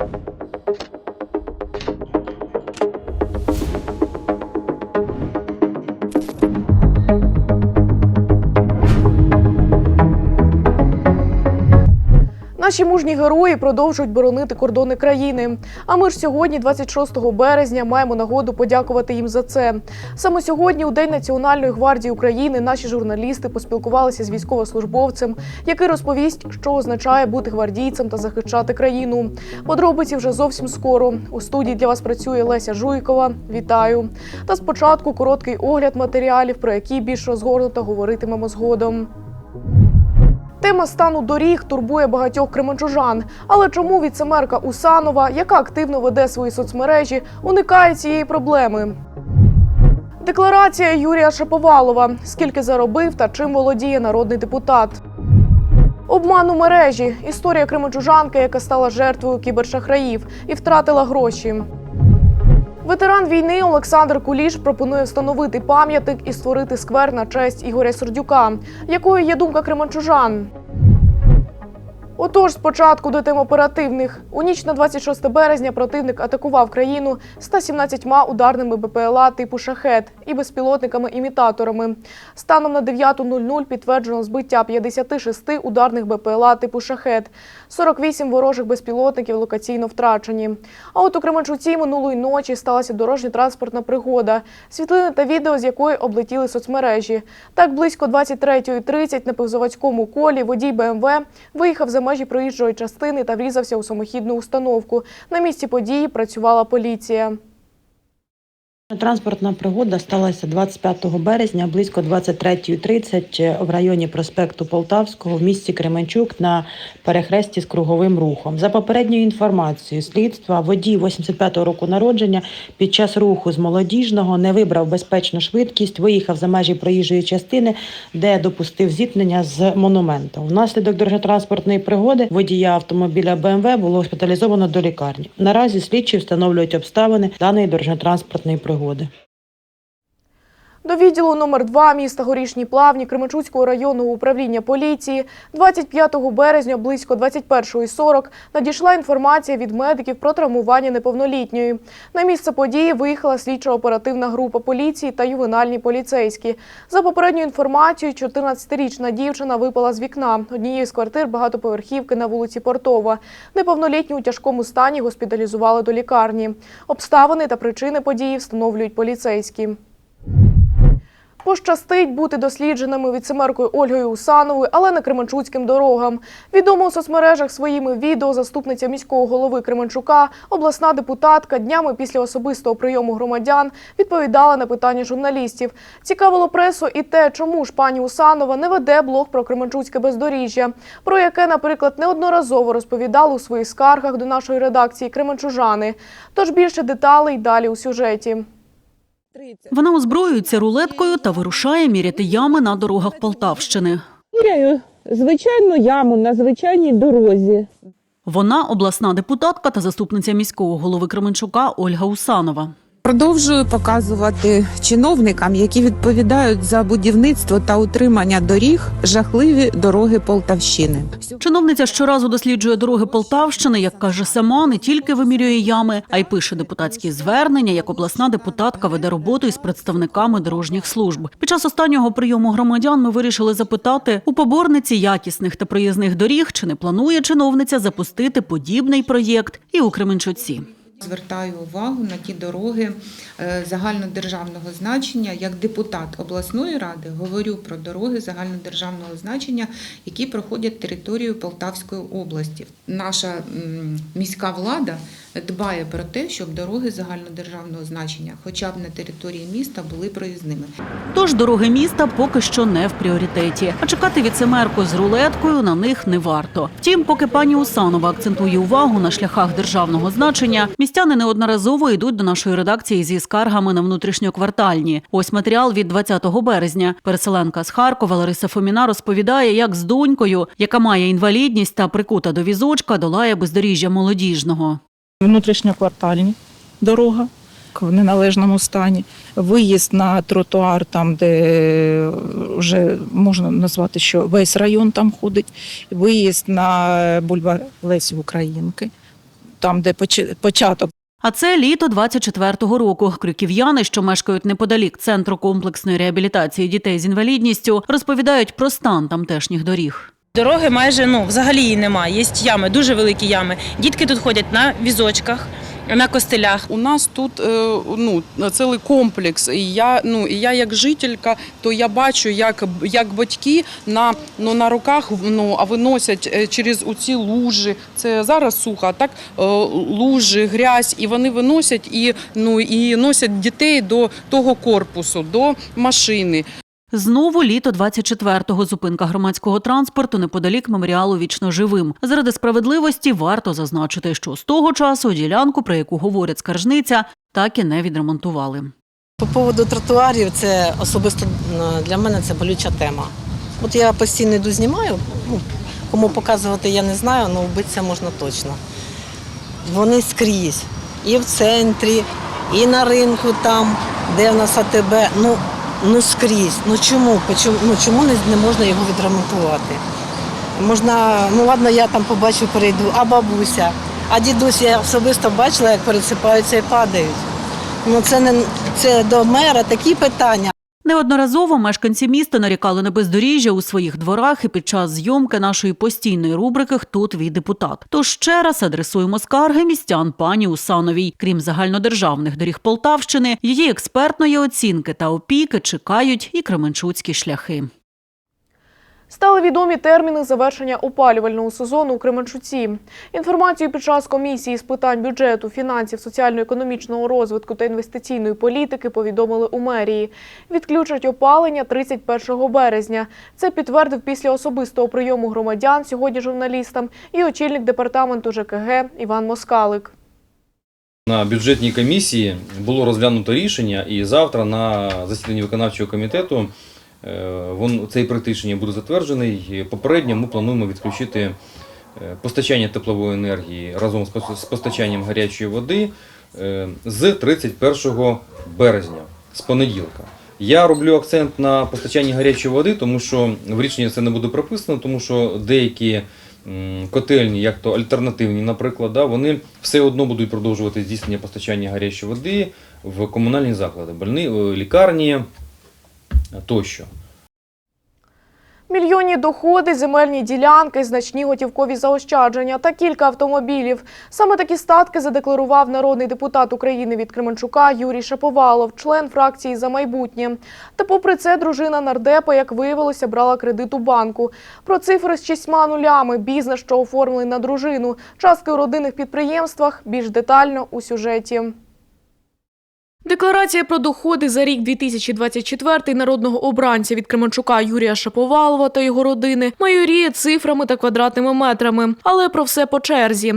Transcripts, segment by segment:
you Наші мужні герої продовжують боронити кордони країни. А ми ж сьогодні, 26 березня, маємо нагоду подякувати їм за це. Саме сьогодні, у День Національної гвардії України, наші журналісти поспілкувалися з військовослужбовцем, який розповість, що означає бути гвардійцем та захищати країну. Подробиці вже зовсім скоро. У студії для вас працює Леся Жуйкова. Вітаю! Та спочатку короткий огляд матеріалів, про які більш розгорнуто говоритимемо згодом. Тема стану доріг турбує багатьох кременчужан. Але чому віцемерка Усанова, яка активно веде свої соцмережі, уникає цієї проблеми? Декларація Юрія Шаповалова: скільки заробив та чим володіє народний депутат. Обман у мережі. Історія кременчужанки, яка стала жертвою кібершахраїв і втратила гроші. Ветеран війни Олександр Куліш пропонує встановити пам'ятник і створити сквер на честь Ігоря Сердюка. Якою є думка кременчужан? Отож, спочатку до тем оперативних. У ніч на 26 березня противник атакував країну 117 ударними БПЛА типу «Шахет» і безпілотниками-імітаторами. Станом на 9.00 підтверджено збиття 56 ударних БПЛА типу «Шахет», 48 ворожих безпілотників локаційно втрачені. А от у Кременчуці минулої ночі сталася дорожньо-транспортна пригода, світлини та відео з якої облетіли соцмережі. Так, близько 23.30 на Пивзаводському колі водій БМВ виїхав за межі проїжджої частини та врізався у самохідну установку. На місці події працювала поліція. Транспортна пригода сталася 25 березня близько 23.30 в районі проспекту Полтавського в місті Кременчук на перехресті з круговим рухом. За попередньою інформацією слідства, водій 85-го року народження під час руху з молодіжного не вибрав безпечну швидкість, виїхав за межі проїжджої частини, де допустив зіткнення з монументом. Внаслідок дорожньо-транспортної пригоди водія автомобіля БМВ було госпіталізовано до лікарні. Наразі слідчі встановлюють обставини даної дорожньо-транспортної пригоди погоди. До відділу номер 2 міста Горішні Плавні Кременчуцького районного управління поліції 25 березня близько 21.40 надійшла інформація від медиків про травмування неповнолітньої. На місце події виїхала слідчо-оперативна група поліції та ювенальні поліцейські. За попередньою інформацією, 14-річна дівчина випала з вікна однієї з квартир багатоповерхівки на вулиці Портова. Неповнолітню у тяжкому стані госпіталізували до лікарні. Обставини та причини події встановлюють поліцейські. Пощастить бути дослідженими віцемеркою Ольгою Усановою, але не Кременчуцьким дорогам. Відомо у соцмережах своїми відео заступниця міського голови Кременчука, обласна депутатка, днями після особистого прийому громадян відповідала на питання журналістів. Цікавило пресу і те, чому ж пані Усанова не веде блог про Кременчуцьке бездоріжжя, про яке, наприклад, неодноразово розповідали у своїх скаргах до нашої редакції Кременчужани. Тож більше деталей далі у сюжеті. Вона озброюється рулеткою та вирушає міряти ями на дорогах Полтавщини. Міряю звичайну яму на звичайній дорозі. Вона обласна депутатка та заступниця міського голови Кременчука Ольга Усанова. Продовжую показувати чиновникам, які відповідають за будівництво та утримання доріг, жахливі дороги Полтавщини. Чиновниця щоразу досліджує дороги Полтавщини, як каже сама, не тільки вимірює ями, а й пише депутатські звернення. Як обласна депутатка веде роботу із представниками дорожніх служб. Під час останнього прийому громадян ми вирішили запитати у поборниці якісних та проїзних доріг, чи не планує чиновниця запустити подібний проєкт і у Кременчуці. Звертаю увагу на ті дороги е, загальнодержавного значення. Як депутат обласної ради говорю про дороги загальнодержавного значення, які проходять територію Полтавської області. Наша міська влада дбає про те, щоб дороги загальнодержавного значення, хоча б на території міста, були проїзними. Тож дороги міста поки що не в пріоритеті. А чекати віцемерку з рулеткою на них не варто. Втім, поки пані Усанова акцентує увагу на шляхах державного значення, містяни неодноразово йдуть до нашої редакції зі скаргами на внутрішньоквартальні. Ось матеріал від 20 березня. Переселенка з Харкова Лариса Фоміна розповідає, як з донькою, яка має інвалідність та прикута до візочка, долає бездоріжжя молодіжного. Внутрішньоквартальні дорога в неналежному стані, виїзд на тротуар, там, де вже можна назвати, що весь район там ходить, виїзд на бульвар Лесі Українки. там, де початок. А це літо 24-го року. Крюків'яни, що мешкають неподалік центру комплексної реабілітації дітей з інвалідністю, розповідають про стан тамтешніх доріг. Дороги майже ну взагалі її немає. Є ями, дуже великі ями. Дітки тут ходять на візочках, на костелях. У нас тут е, ну, цілий комплекс. І я, ну, і я як жителька, то я бачу, як, як батьки на, ну, на руках ну, а виносять е, через оці лужі. Це зараз сухо, а так е, лужі, грязь, і вони виносять і, ну, і носять дітей до того корпусу, до машини. Знову літо 24-го зупинка громадського транспорту неподалік меморіалу вічно живим. Заради справедливості варто зазначити, що з того часу ділянку, про яку говорять скаржниця, так і не відремонтували. По поводу тротуарів, це особисто е, для мене це болюча тема. От я постійно йду знімаю, ну, кому показувати я не знаю, але вбитися можна точно. Вони скрізь, і в центрі, і на ринку там, де в нас АТБ. Ну, ну скрізь. Ну чому? Ну, чому не, не можна його відремонтувати? Можна, ну ладно, я там побачу, перейду, а бабуся, а дідусь я особисто бачила, як пересипаються і падають. Ну це не це до мера такі питання. Неодноразово мешканці міста нарікали на бездоріжжя у своїх дворах і під час зйомки нашої постійної рубрики Хто твій депутат. Тож ще раз адресуємо скарги містян пані Усановій. Крім загальнодержавних доріг Полтавщини, її експертної оцінки та опіки чекають і кременчуцькі шляхи. Стали відомі терміни завершення опалювального сезону у Кременчуці. Інформацію під час комісії з питань бюджету, фінансів, соціально-економічного розвитку та інвестиційної політики повідомили у мерії. Відключать опалення 31 березня. Це підтвердив після особистого прийому громадян сьогодні журналістам і очільник департаменту ЖКГ Іван Москалик. На бюджетній комісії було розглянуто рішення, і завтра на засіданні виконавчого комітету вон, цей проект рішення буде затверджений. Попередньо ми плануємо відключити е, постачання теплової енергії разом з пос- постачанням гарячої води е, з 31 березня, з понеділка. Я роблю акцент на постачанні гарячої води, тому що в рішенні це не буде прописано, тому що деякі котельні, як то альтернативні, наприклад, да, вони все одно будуть продовжувати здійснення постачання гарячої води в комунальні заклади, больни, е, лікарні тощо. Мільйонні доходи, земельні ділянки, значні готівкові заощадження та кілька автомобілів. Саме такі статки задекларував народний депутат України від Кременчука Юрій Шаповалов, член фракції за майбутнє. Та попри це дружина нардепа, як виявилося, брала кредит у банку. Про цифри з шістьма нулями, бізнес, що оформлений на дружину, частки у родинних підприємствах більш детально у сюжеті. Декларація про доходи за рік 2024 народного обранця від Кременчука Юрія Шаповалова та його родини майоріє цифрами та квадратними метрами. Але про все по черзі.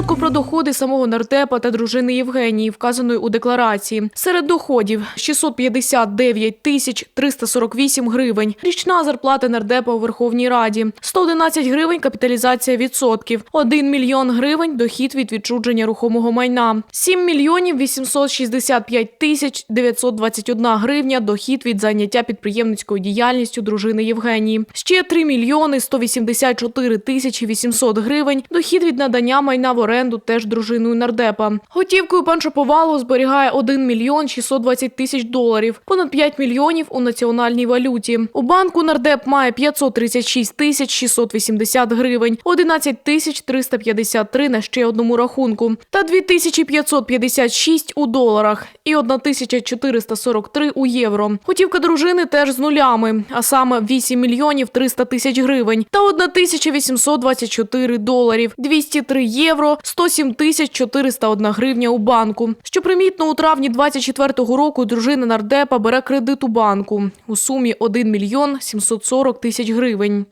Спочатку про доходи самого нардепа та дружини Євгенії, вказаної у декларації. Серед доходів 659 тисяч 348 гривень. Річна зарплата нардепа у Верховній Раді. 111 гривень капіталізація відсотків. 1 мільйон гривень дохід від відчудження рухомого майна. 7 мільйонів 865 тисяч 921 гривня дохід від заняття підприємницькою діяльністю дружини Євгенії. Ще 3 мільйони 184 тисячі 800 гривень дохід від надання майна в оренду теж дружиною нардепа. Готівкою пан Шаповало зберігає 1 мільйон 620 тисяч доларів, понад 5 мільйонів у національній валюті. У банку нардеп має 536 тисяч 680 гривень, 11 тисяч 353 на ще одному рахунку та 2556 у доларах і 1443 у євро. Готівка дружини теж з нулями, а саме 8 мільйонів 300 тисяч гривень та 1824 доларів, 203 євро, 107 тисяч 401 гривня у банку. Що примітно, у травні 24-го року дружина нардепа бере кредит у банку у сумі 1 мільйон 740 тисяч гривень.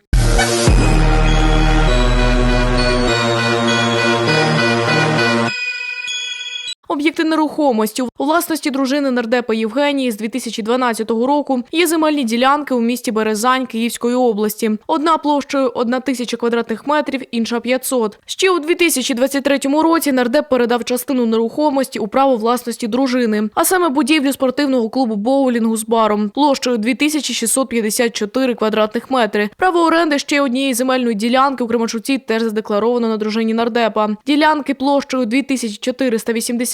Об'єкти нерухомості у власності дружини нардепа Євгенії з 2012 року є земельні ділянки у місті Березань Київської області. Одна площею 1 тисяча квадратних метрів, інша 500. Ще у 2023 році нардеп передав частину нерухомості у право власності дружини, а саме будівлю спортивного клубу боулінгу з баром площею 2654 квадратних метри. Право оренди ще однієї земельної ділянки у Кременчуці теж задекларовано на дружині нардепа. Ділянки площею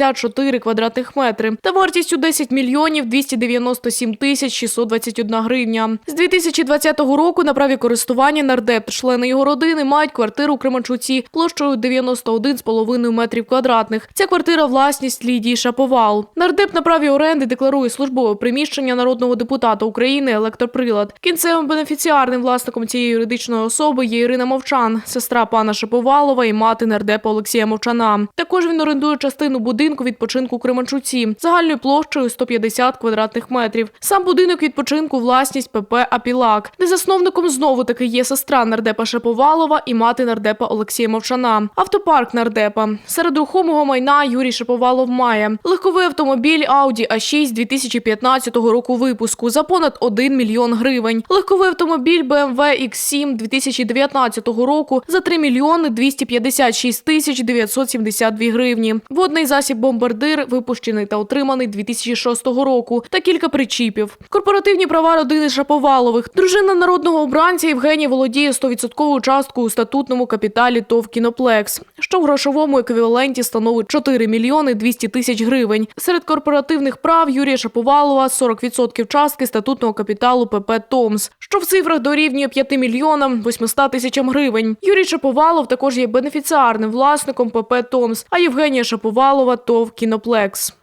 2484 квадратних метри та вартістю 10 мільйонів 297 тисяч 621 гривня. З 2020 року на праві користування нардеп члени його родини мають квартиру у Кременчуці площею 91,5 метрів квадратних. Ця квартира власність Лідії Шаповал. Нардеп на праві оренди декларує службове приміщення народного депутата України електроприлад. Кінцевим бенефіціарним власником цієї юридичної особи є Ірина Мовчан, сестра пана Шаповалова і мати нардепа Олексія Мовчана. Також він орендує частину будинку відпочинку у Кременчуці загальною площею 150 квадратних метрів. Сам будинок відпочинку власність ПП Апілак, де засновником знову таки є сестра нардепа Шаповалова і мати нардепа Олексія Мовчана. Автопарк нардепа серед рухомого майна Юрій Шаповалов має легковий автомобіль Audi A6 2015 року випуску за понад 1 мільйон гривень. Легковий автомобіль BMW X7 2019 року за 3 мільйони 256 тисяч 972 гривні. Водний засіб бомбардир випущений та отриманий 2006 року та кілька причіпів. Корпоративні права родини Шаповалових. Дружина народного обранця Євгенія володіє 100% часткою у статутному капіталі ТОВ Кіноплекс, що в грошовому еквіваленті становить 4 мільйони 200 тисяч гривень. Серед корпоративних прав Юрія Шаповалова 40% частки статутного капіталу ПП Томс, що в цифрах дорівнює 5 мільйонам 800 тисячам гривень. Юрій Шаповалов також є бенефіціарним власником ПП Томс, а Євгенія Шаповалова ТОВ Кіноплекс.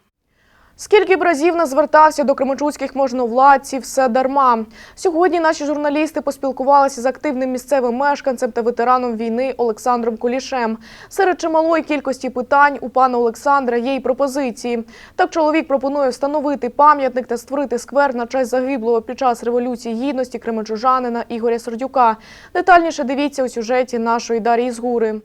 Скільки б разів не звертався до кременчуцьких можновладців, все дарма. Сьогодні наші журналісти поспілкувалися з активним місцевим мешканцем та ветераном війни Олександром Кулішем. Серед чималої кількості питань у пана Олександра є й пропозиції. Так чоловік пропонує встановити пам'ятник та створити сквер на честь загиблого під час революції гідності кременчужанина Ігоря Сердюка. Детальніше дивіться у сюжеті нашої Дар'ї Згури.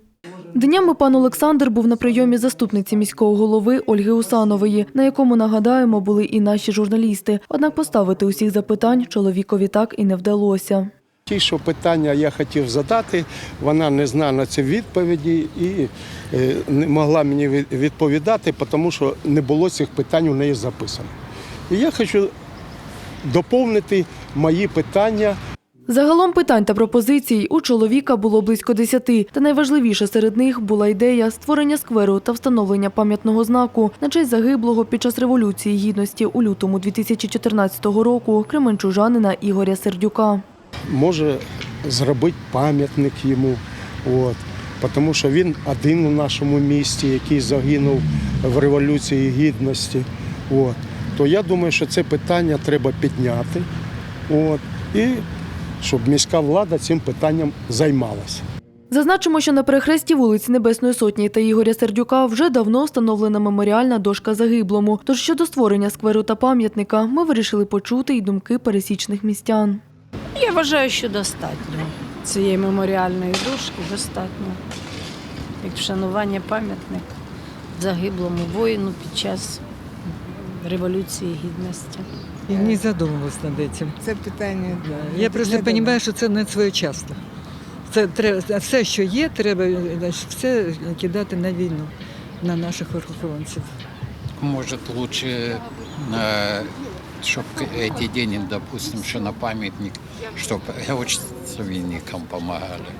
Днями пан Олександр був на прийомі заступниці міського голови Ольги Усанової, на якому нагадаємо були і наші журналісти. Однак поставити усіх запитань чоловікові так і не вдалося. Ті, що питання я хотів задати, вона не знає на ці відповіді і е, не могла мені відповідати, тому що не було цих питань у неї записано. І я хочу доповнити мої питання Загалом питань та пропозицій у чоловіка було близько десяти. Та найважливіше серед них була ідея створення скверу та встановлення пам'ятного знаку на честь загиблого під час революції гідності у лютому 2014 року кременчужанина Ігоря Сердюка. може зробити пам'ятник йому. От. Тому що він один у нашому місті, який загинув в Революції Гідності. От. То я думаю, що це питання треба підняти. От. І щоб міська влада цим питанням займалася. Зазначимо, що на перехресті вулиць Небесної Сотні та Ігоря Сердюка вже давно встановлена меморіальна дошка загиблому. Тож щодо створення скверу та пам'ятника ми вирішили почути й думки пересічних містян. Я вважаю, що достатньо. Цієї меморіальної дошки достатньо. Як вшанування пам'ятник загиблому воїну під час Революції Гідності. Я не задумывалась над этим. Це питання. Да. Я просто розумію, що це не своєчасно. Це треба все, що є, треба значить, все кидати на війну, на наших охоронців. Может, лучше, э, чтобы эти деньги, допустим, что на памятник, чтобы очевидникам помогали.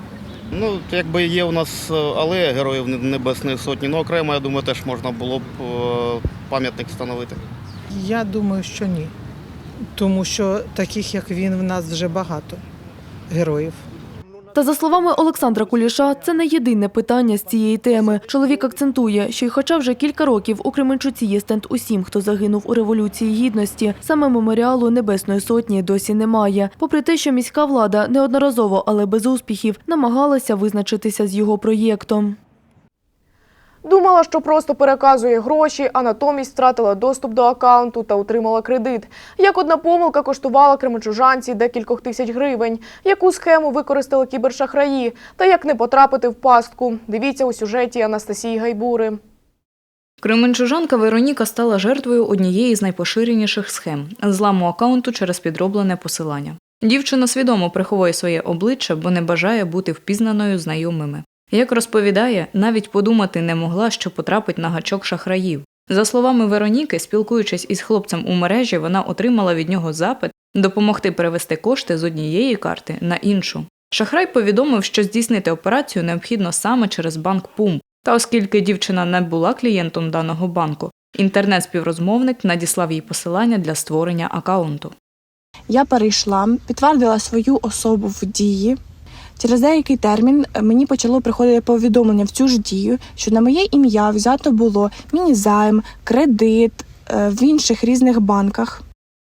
Ну, якби є у нас е, алея Героїв Небесної Сотні, ну окремо, я думаю, теж можна було б е, пам'ятник встановити. Я думаю, що ні. Тому що таких, як він, в нас вже багато героїв. Та за словами Олександра Куліша, це не єдине питання з цієї теми. Чоловік акцентує, що й хоча вже кілька років у Кременчуці є стенд усім, хто загинув у революції гідності, саме меморіалу Небесної Сотні досі немає. Попри те, що міська влада неодноразово, але без успіхів, намагалася визначитися з його проєктом. Думала, що просто переказує гроші, а натомість втратила доступ до акаунту та отримала кредит. Як одна помилка коштувала кременчужанці декількох тисяч гривень, яку схему використали кібершахраї, та як не потрапити в пастку. Дивіться у сюжеті Анастасії Гайбури. Кременчужанка Вероніка стала жертвою однієї з найпоширеніших схем зламу акаунту через підроблене посилання. Дівчина свідомо приховує своє обличчя, бо не бажає бути впізнаною знайомими. Як розповідає, навіть подумати не могла, що потрапить на гачок шахраїв. За словами Вероніки, спілкуючись із хлопцем у мережі, вона отримала від нього запит допомогти перевести кошти з однієї карти на іншу. Шахрай повідомив, що здійснити операцію необхідно саме через банк ПУМ. Та оскільки дівчина не була клієнтом даного банку, інтернет-співрозмовник надіслав їй посилання для створення акаунту. Я перейшла, підтвердила свою особу в дії. Через деякий термін мені почало приходити повідомлення в цю ж дію, що на моє ім'я взято було міні-займ, кредит е, в інших різних банках.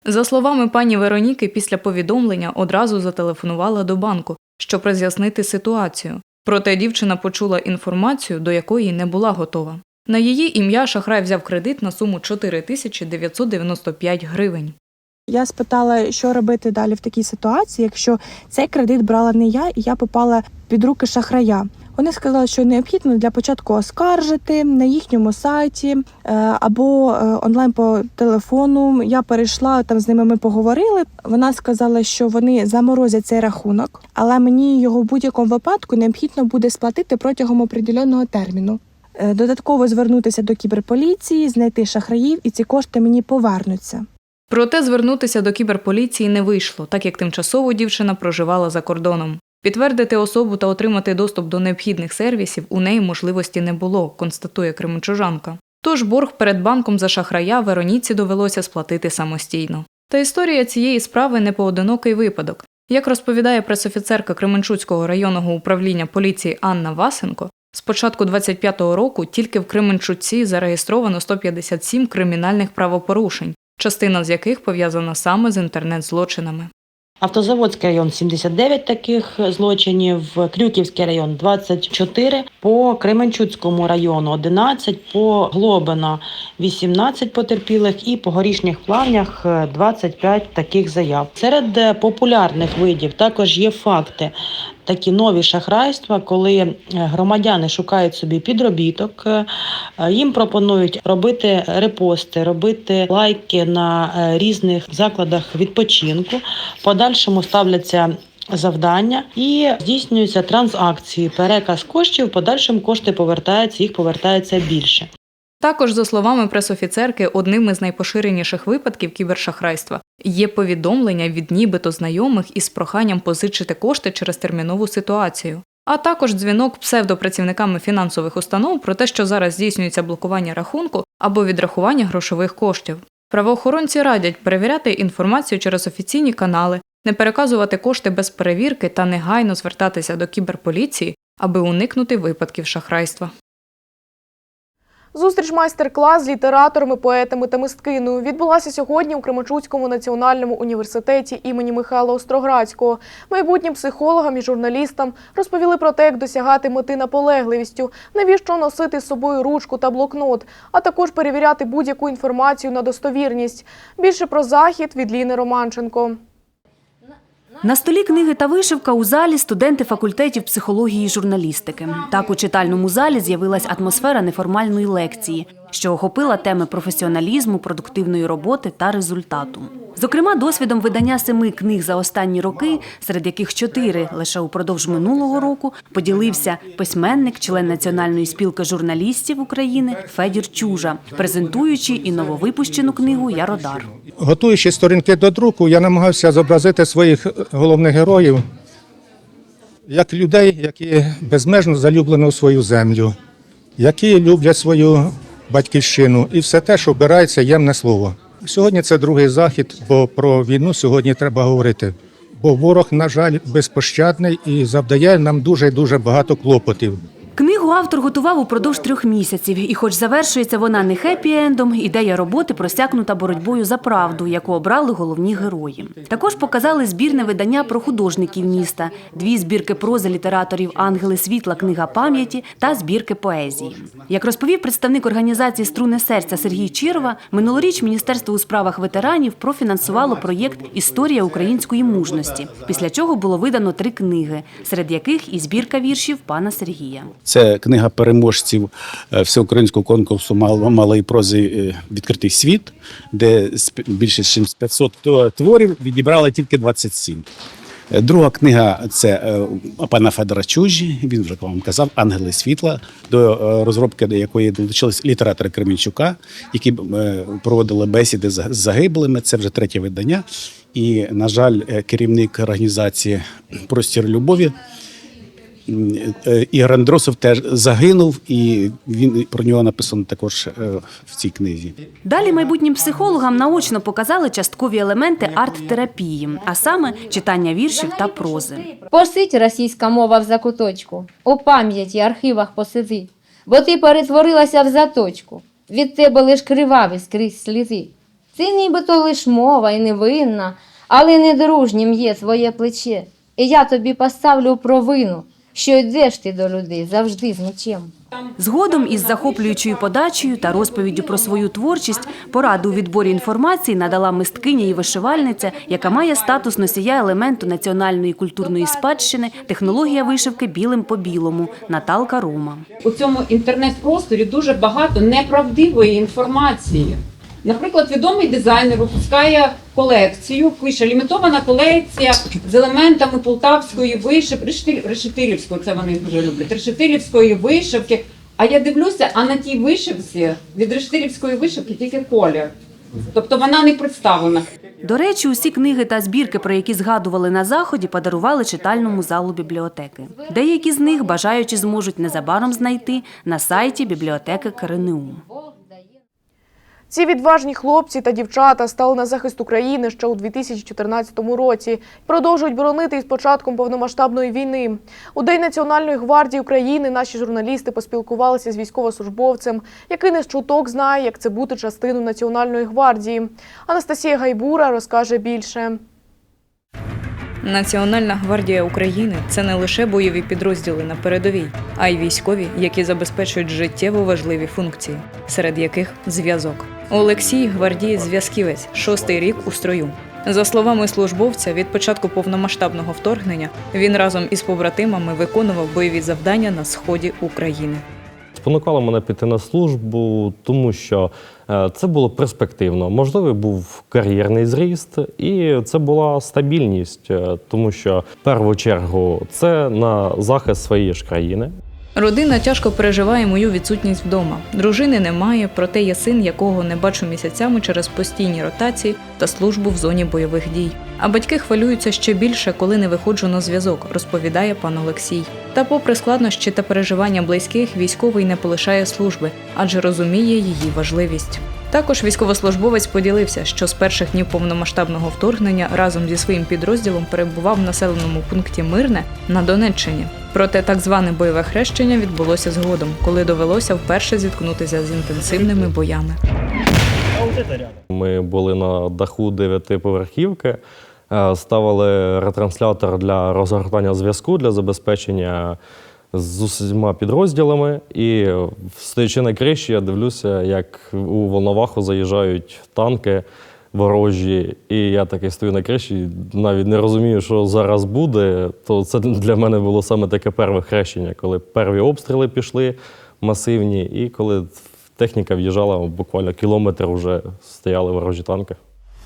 За словами пані Вероніки, після повідомлення одразу зателефонувала до банку, щоб роз'яснити ситуацію. Проте дівчина почула інформацію, до якої не була готова. На її ім'я шахрай взяв кредит на суму 4995 гривень. Я спитала, що робити далі в такій ситуації, якщо цей кредит брала не я, і я попала під руки шахрая. Вони сказали, що необхідно для початку оскаржити на їхньому сайті е, або е, онлайн по телефону. Я перейшла там з ними. Ми поговорили. Вона сказала, що вони заморозять цей рахунок, але мені його в будь-якому випадку необхідно буде сплатити протягом определеного терміну. Е, Додатково звернутися до кіберполіції, знайти шахраїв, і ці кошти мені повернуться. Проте звернутися до кіберполіції не вийшло, так як тимчасово дівчина проживала за кордоном. Підтвердити особу та отримати доступ до необхідних сервісів у неї можливості не було, констатує кременчужанка. Тож борг перед банком за шахрая Вероніці довелося сплатити самостійно. Та історія цієї справи не поодинокий випадок. Як розповідає пресофіцерка Кременчуцького районного управління поліції Анна Васенко, з початку 25-го року тільки в Кременчуці зареєстровано 157 кримінальних правопорушень, частина з яких пов'язана саме з інтернет-злочинами. Автозаводський район 79 таких злочинів, Крюківський район 24, по Кременчуцькому району 11, по Глобина 18 потерпілих і по горішніх плавнях е, 25 таких заяв. Серед популярних видів також є факти. Такі нові шахрайства, коли е, громадяни шукають собі підробіток, е, е, їм пропонують робити репости, робити лайки на різних закладах відпочинку. Подальшому ставляться завдання і здійснюються транзакції, переказ коштів. В подальшому кошти повертаються, їх повертається більше. Також, за словами пресофіцерки, одним із найпоширеніших випадків кібершахрайства є повідомлення від нібито знайомих із проханням позичити кошти через термінову ситуацію. А також дзвінок псевдопрацівниками фінансових установ про те, що зараз здійснюється блокування рахунку або відрахування грошових коштів. Правоохоронці радять перевіряти інформацію через офіційні канали, не переказувати кошти без перевірки та негайно звертатися до кіберполіції, аби уникнути випадків шахрайства. Зустріч майстер-клас з літераторами, поетами та мисткиною відбулася сьогодні у Кременчуцькому національному університеті імені Михайла Остроградського. Майбутнім психологам і журналістам розповіли про те, як досягати мети наполегливістю, навіщо носити з собою ручку та блокнот, а також перевіряти будь-яку інформацію на достовірність. Більше про захід від Ліни Романченко. На столі книги та вишивка у залі студенти факультетів психології і журналістики. Так у читальному залі з'явилась атмосфера неформальної лекції, що охопила теми професіоналізму, продуктивної роботи та результату. Зокрема, досвідом видання семи книг за останні роки, серед яких чотири лише упродовж минулого року, поділився письменник, член Національної спілки журналістів України Федір Чужа, презентуючи і нововипущену книгу Яродар. Готуючи сторінки до друку, я намагався зобразити своїх головних героїв як людей, які безмежно залюблені у свою землю, які люблять свою батьківщину і все те, що обирається ємне слово. Сьогодні це другий захід, бо про війну сьогодні треба говорити. Бо ворог, на жаль, безпощадний і завдає нам дуже дуже багато клопотів. Автор готував упродовж трьох місяців, і, хоч завершується вона не хеппі-ендом, ідея роботи просякнута боротьбою за правду, яку обрали головні герої. Також показали збірне видання про художників міста, дві збірки прози літераторів Ангели світла, книга пам'яті та збірки поезії. Як розповів представник організації Струне серця Сергій Чірова, минулоріч Міністерство у справах ветеранів профінансувало проєкт Історія української мужності. Після чого було видано три книги, серед яких і збірка віршів пана Сергія. Це книга переможців е, всеукраїнського конкурсу мал- малої прози е, Відкритий світ, де більше ніж 500 творів відібрали тільки 27. Е, Друга книга це пана Федора Чужі. Він вже вам казав Ангели світла, до розробки якої долучились літератори Кременчука, які проводили бесіди з загиблими. Це вже третє видання. І, на жаль, керівник організації Простір любові Ігор Андросов теж загинув, і він про нього написано також е, в цій книзі. Далі майбутнім психологам наочно показали часткові елементи арт-терапії, а саме читання віршів та прози. Посидь російська мова в закуточку, у пам'яті архівах посиди, бо ти перетворилася в заточку, від тебе лиш криваві скрізь слізи. Це нібито лиш мова і невинна, але недружнім є своє плече. І я тобі поставлю провину, що йдеш ти до людей завжди з мечем. Згодом із захоплюючою подачею та розповіддю про свою творчість пораду у відборі інформації надала мисткиня і вишивальниця, яка має статус носія елементу національної культурної спадщини, технологія вишивки білим по білому Наталка Рома. У цьому інтернет-просторі дуже багато неправдивої інформації. Наприклад, відомий дизайнер випускає колекцію, пише лімітована колекція з елементами полтавської вишивки, решетилівської, це вони дуже люблять, решетилівської вишивки. А я дивлюся, а на тій вишивці від решетилівської вишивки тільки колір. Тобто вона не представлена. До речі, усі книги та збірки, про які згадували на заході, подарували читальному залу бібліотеки. Деякі з них бажаючі зможуть незабаром знайти на сайті бібліотеки КРНУ. Ці відважні хлопці та дівчата стали на захист України ще у 2014 році. Продовжують боронити із початком повномасштабної війни. У День Національної гвардії України наші журналісти поспілкувалися з військовослужбовцем, який не з чуток знає, як це бути частиною Національної гвардії. Анастасія Гайбура розкаже більше. Національна гвардія України це не лише бойові підрозділи на передовій, а й військові, які забезпечують життєво важливі функції, серед яких зв'язок. Олексій гвардієць зв'язківець, шостий рік у строю. За словами службовця, від початку повномасштабного вторгнення він разом із побратимами виконував бойові завдання на сході України. Спонукало мене піти на службу, тому що е, це було перспективно. Можливий був кар'єрний зріст, і це була стабільність, е, тому що в першу чергу це на захист своєї ж країни. Родина тяжко переживає мою відсутність вдома. Дружини немає, проте є син, якого не бачу місяцями через постійні ротації та службу в зоні бойових дій. А батьки хвилюються ще більше, коли не виходжу на зв'язок, розповідає пан Олексій. Та, попри складнощі та переживання близьких, військовий не полишає служби, адже розуміє її важливість. Також військовослужбовець поділився, що з перших днів повномасштабного вторгнення разом зі своїм підрозділом перебував в населеному пункті Мирне на Донеччині. Проте так зване бойове хрещення відбулося згодом, коли довелося вперше зіткнутися з інтенсивними боями. Ми були на даху дев'ятиповерхівки, е, ставили ретранслятор для розгортання зв'язку для забезпечення з усіма підрозділами. І стоячи на криші, я дивлюся, як у Волноваху заїжджають танки ворожі. І я такий стою на криші, навіть не розумію, що зараз буде. То це для мене було саме таке перше хрещення, коли перві обстріли пішли масивні, і коли техніка в'їжджала буквально кілометр, вже стояли ворожі танки.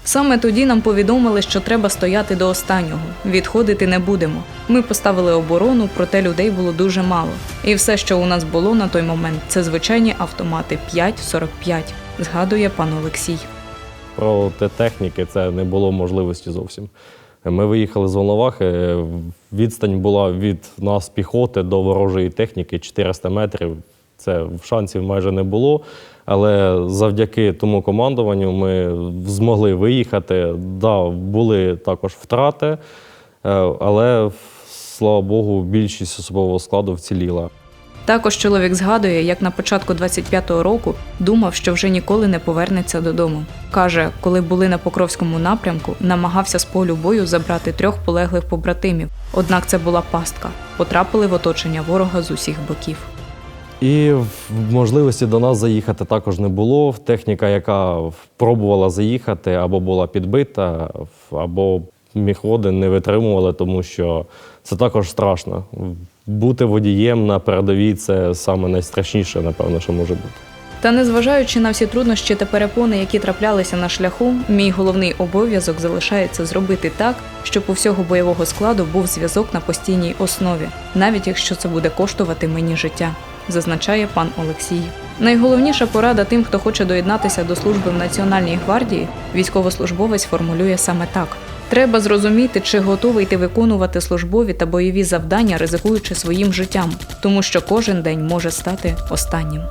Саме тоді нам повідомили, що треба стояти до останнього. Відходити не будемо. Ми поставили оборону, проте людей було дуже мало. І все, що у нас було на той момент, це звичайні автомати 5-45, згадує пан Олексій. Проти техніки це не було можливості зовсім. Ми виїхали з Волновахи. Відстань була від нас піхоти до ворожої техніки 400 метрів. Це шансів майже не було. Але завдяки тому командуванню ми змогли виїхати. Да, були також втрати, е, але слава Богу, більшість особового складу вціліла. Також чоловік згадує, як на початку 25-го року думав, що вже ніколи не повернеться додому. Каже, коли були на Покровському напрямку, намагався з полю бою забрати трьох полеглих побратимів. Однак це була пастка. Потрапили в оточення ворога з усіх боків. І можливості до нас заїхати також не було. Техніка, яка пробувала заїхати, або була підбита, або міхводи не витримували, тому що це також страшно. бути водієм на передовій це саме найстрашніше, напевно, що може бути. Та незважаючи на всі труднощі та перепони, які траплялися на шляху, мій головний обов'язок залишається зробити так, щоб у всього бойового складу був зв'язок на постійній основі, навіть якщо це буде коштувати мені життя, зазначає пан Олексій. Найголовніша порада тим, хто хоче доєднатися до служби в Національній гвардії, військовослужбовець формулює саме так. Треба зрозуміти, чи готовий ти виконувати службові та бойові завдання, ризикуючи своїм життям, тому що кожен день може стати останнім.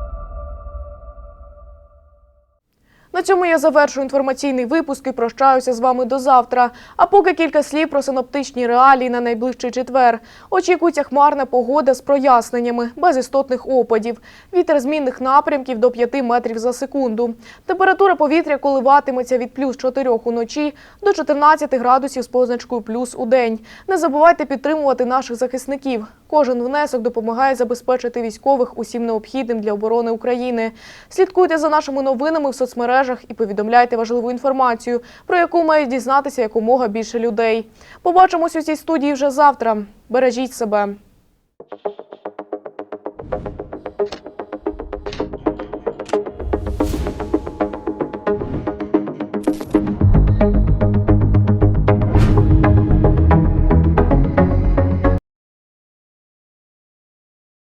На цьому я завершую інформаційний випуск і прощаюся з вами до завтра. А поки кілька слів про синоптичні реалії на найближчий четвер. Очікується хмарна погода з проясненнями, без істотних опадів. Вітер змінних напрямків до 5 метрів за секунду. Температура повітря коливатиметься від плюс 4 уночі до 14 градусів з позначкою плюс у день. Не забувайте підтримувати наших захисників. Кожен внесок допомагає забезпечити військових усім необхідним для оборони України. Слідкуйте за нашими новинами в соцмережах і повідомляйте важливу інформацію, про яку мають дізнатися якомога більше людей. Побачимось у цій студії вже завтра. Бережіть себе.